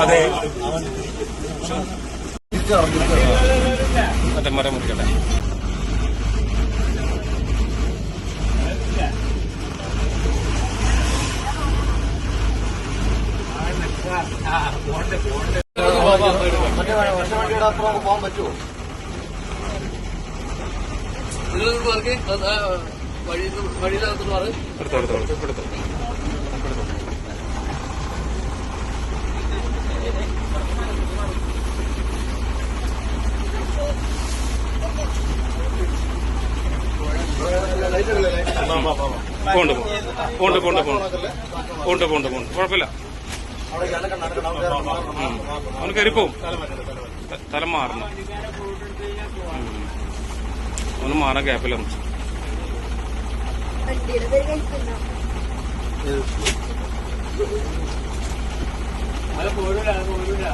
അതെ. മറ്റേ മരം മുറിക്കട്ടെ. പോകാൻ പറ്റുമോ വഴിയിലകത്ത് മാറി. എടുത്തോ എടുത്തോ എടുത്തോ. പോണ്ട് പോണ്ട് പോണ്ട് പോണ്ട് പോണ്ട് പോണ്ട് കുഴപ്പമില്ല. അവന് കയറിപ്പോവും തല മാറണം. അവന് മാറാൻ ഗ്യാപ്പില്ല കഴിക്കുന്ന അത് പോരൂല പോരൂല